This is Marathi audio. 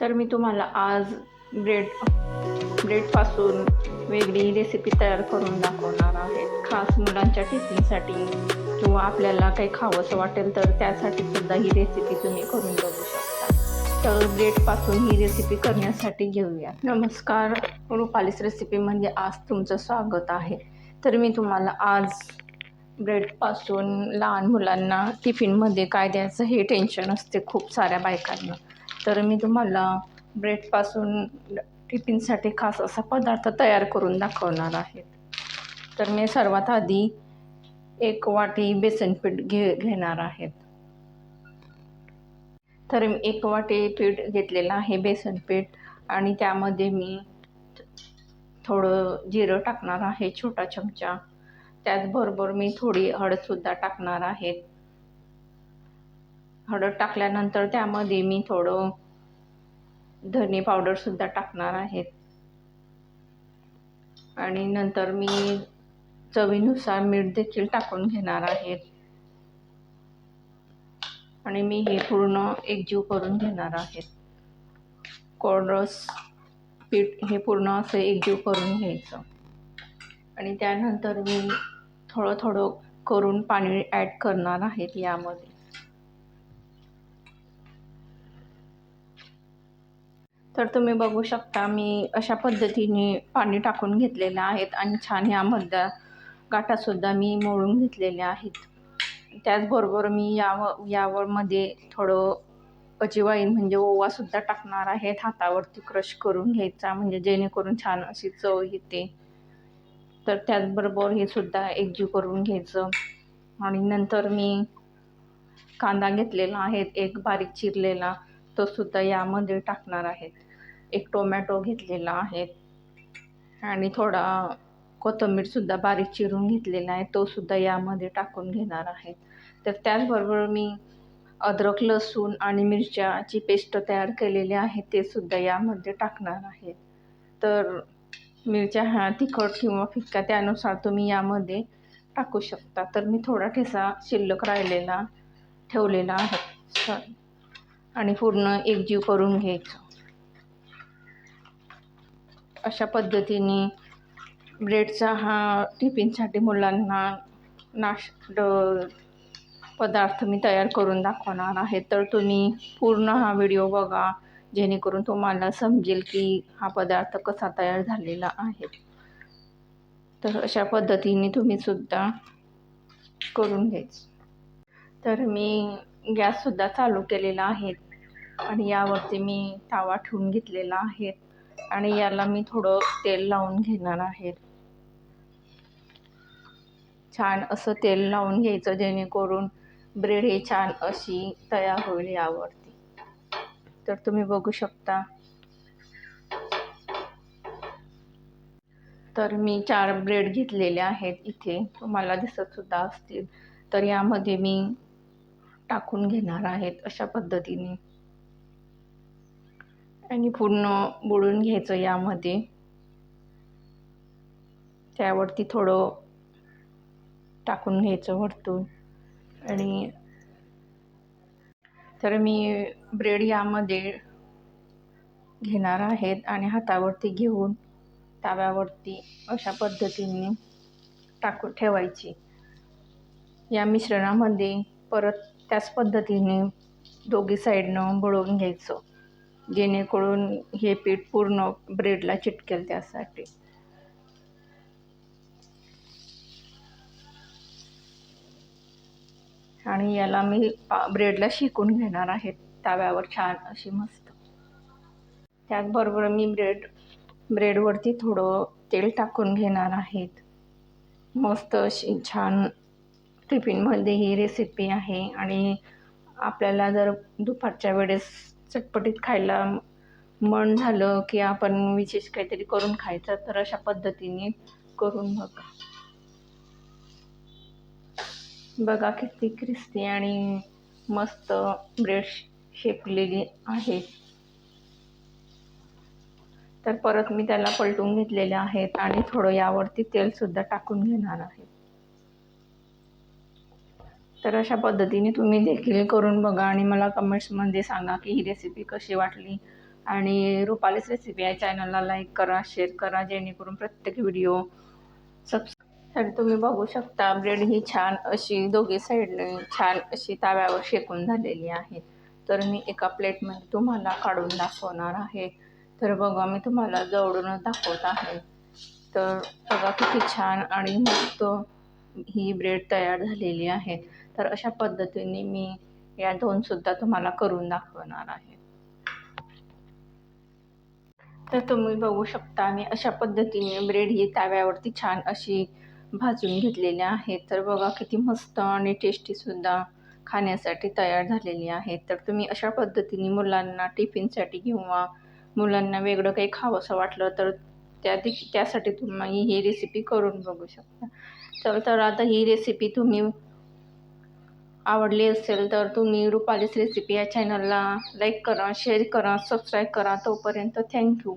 तर मी तुम्हाला आज ब्रेड ब्रेडपासून वेगळी रेसिपी तयार करून दाखवणार आहे. खास मुलांच्या टिफिनसाठी किंवा आपल्याला काही खावंसं वाटेल तर त्यासाठी सुद्धा ही रेसिपी तुम्ही करून बघू शकता. तर ब्रेडपासून ही रेसिपी करण्यासाठी घेऊया. नमस्कार रुपालीस रेसिपीमध्ये आज तुमचं स्वागत आहे. तर मी तुम्हाला आज ब्रेडपासून लहान मुलांना टिफिनमध्ये काय द्यायचं हे टेन्शन असते खूप साऱ्या बायकांना. तर मी तुम्हाला ब्रेडपासून टिफिनसाठी खास असा पदार्थ तयार करून दाखवणार आहे. तर मी सर्वात आधी एक वाटी बेसन पीठ घे घेणार आहेत तर मी एक वाटी पीठ घेतलेलं आहे बेसन पीठ आणि त्यामध्ये मी थोडं जिरं टाकणार आहे छोटा चमचा. त्याचबरोबर मी थोडी हळदसुद्धा टाकणार आहे. हळद टाकल्यानंतर त्यामध्ये मी थोडं धने पावडरसुद्धा टाकणार आहेत. आणि नंतर मी चवीनुसार मीठ देखील टाकून घेणार आहेत आणि मी हे पूर्ण एकजीव करून घेणार आहेत कोरडस पीठ हे पूर्ण असं एकजीव करून घ्यायचं. आणि त्यानंतर मी थोडं थोडं करून पाणी ॲड करणार आहेत यामध्ये. तर तुम्ही बघू शकता मी अशा पद्धतीने पाणी टाकून घेतलेलं आहेत आणि छान ह्यामधल्या गाठासुद्धा मी मोळून घेतलेल्या आहेत. त्याचबरोबर मी याव यावरमध्ये थोडं अजिवाईन म्हणजे ओवासुद्धा टाकणार आहेत हातावरती क्रश करून घ्यायचा म्हणजे जेणेकरून छान अशी चव येते. तर त्याचबरोबर हे सुद्धा एकजीव करून घ्यायचं. आणि नंतर मी कांदा घेतलेला आहे एक बारीक चिरलेला. तो सुद्धा यामध्ये टाकणार आहेत एक टोमॅटो घेतलेला आहे. आणि थोडा कोथिंबीरसुद्धा बारीक चिरून घेतलेला आहे. तो सुद्धा यामध्ये टाकून घेणार आहे. तर त्याचबरोबर मी अद्रक लसूण आणि मिरच्याची पेस्ट तयार केलेली आहे. ते सुद्धा यामध्ये टाकणार आहे. तर मिरच्या ह्या तिखट किंवा फिक्का त्यानुसार तुम्ही यामध्ये टाकू शकता. तर मी थोडा ठेसा शिल्लक राहिलेला ठेवलेला आहे. आणि पूर्ण एकजीव करून घ्यायचं अशा पद्धतीने ब्रेडचा हा टिफिनसाठी मुलांना नाश पदार्थ मी तयार करून दाखवणार आहे. तर तुम्ही पूर्ण हा व्हिडिओ बघा जेणेकरून तुम्हाला समजेल की हा पदार्थ कसा तयार झालेला आहे. तर अशा पद्धतीने तुम्ही सुद्धा करून घ्यायचं. तर मी गॅससुद्धा चालू केलेला आहे. आणि यावरती मी तावा ठेवून घेतलेला आहे. आणि याला मी थोडं तेल लावून घेणार आहे. छान असं तेल लावून घ्यायचं जेणेकरून ब्रेड हे छान अशी तयार होईल यावरती. तर तुम्ही बघू शकता. तर मी चार ब्रेड घेतलेले आहेत इथे. तुम्हाला दिसत सुद्धा असतील. तर यामध्ये मी टाकून घेणार आहेत अशा पद्धतीने. आणि पूर्ण बुडून घ्यायचं यामध्ये. त्यावरती थोडं टाकून घ्यायचं वरतून. आणि तर मी ब्रेड यामध्ये घेणार आहेत आणि हातावरती घेऊन ताव्यावरती अशा पद्धतीने टाकून ठेवायची. या मिश्रणामध्ये परत त्याच पद्धतीने दोघी साईडनं बुडवून घ्यायचं. जेणेकरून हे पीठ पूर्ण ब्रेडला चिटकेल त्यासाठी. आणि याला मी ब्रेडला शिकून घेणार आहे. तव्यावर छान अशी मस्त. त्याचबरोबर मी ब्रेड ब्रेडवरती थोडं तेल टाकून घेणार आहेत. मस्त अशी छान टिफिनमध्ये ही रेसिपी आहे आणि आपल्याला जर दुपारच्या वेळेस चटपटीत खायला मन झालं की आपण विशेष काहीतरी करून खायचं तर अशा पद्धतीने करून बघा. बघा किती क्रिस्पी आणि मस्त ब्रेड शेकलेली आहे. तर परत मी त्याला पलटून घेतलेले आहेत आणि थोडं यावरती तेलसुद्धा टाकून घेणार आहे. तर अशा पद्धतीने तुम्ही देखील करून बघा आणि मला कमेंट्समध्ये सांगा की ही रेसिपी कशी वाटली. आणि रुपालीच रेसिपी या चॅनलला लाईक करा शेअर करा जेणेकरून प्रत्येक व्हिडिओ सबस् तर तुम्ही बघू शकता ब्रेड ही छान अशी दोघी साईडने छान अशी तव्यावर शेकून झालेली आहे. तर मी एका प्लेटमध्ये तुम्हाला काढून दाखवणार आहे. तर बघा मी तुम्हाला जवळूनच दाखवत आहे. तर बघा किती छान आणि मस्त ही ब्रेड तयार झालेली आहे. तर अशा पद्धतीने मी या दोनसुद्धा तुम्हाला करून दाखवणार आहे. तर तुम्ही बघू शकता मी अशा पद्धतीने ब्रेड ही तव्यावरती छान अशी भाजून घेतलेली आहे. तर बघा किती मस्त आणि टेस्टीसुद्धा खाण्यासाठी तयार झालेली आहे. तर तुम्ही अशा पद्धतीने मुलांना टिफिनसाठी किंवा मुलांना वेगळं काही खावंसं वाटलं तर त्या त्यासाठी तुम्ही ही रेसिपी करून बघू शकता. तर तर आता ही रेसिपी तुम्ही आवडली असेल तर तुम्ही रुपालीस रेसिपी या चॅनलला लाईक करा शेअर करा सबस्क्राईब करा. तोपर्यंत थँक्यू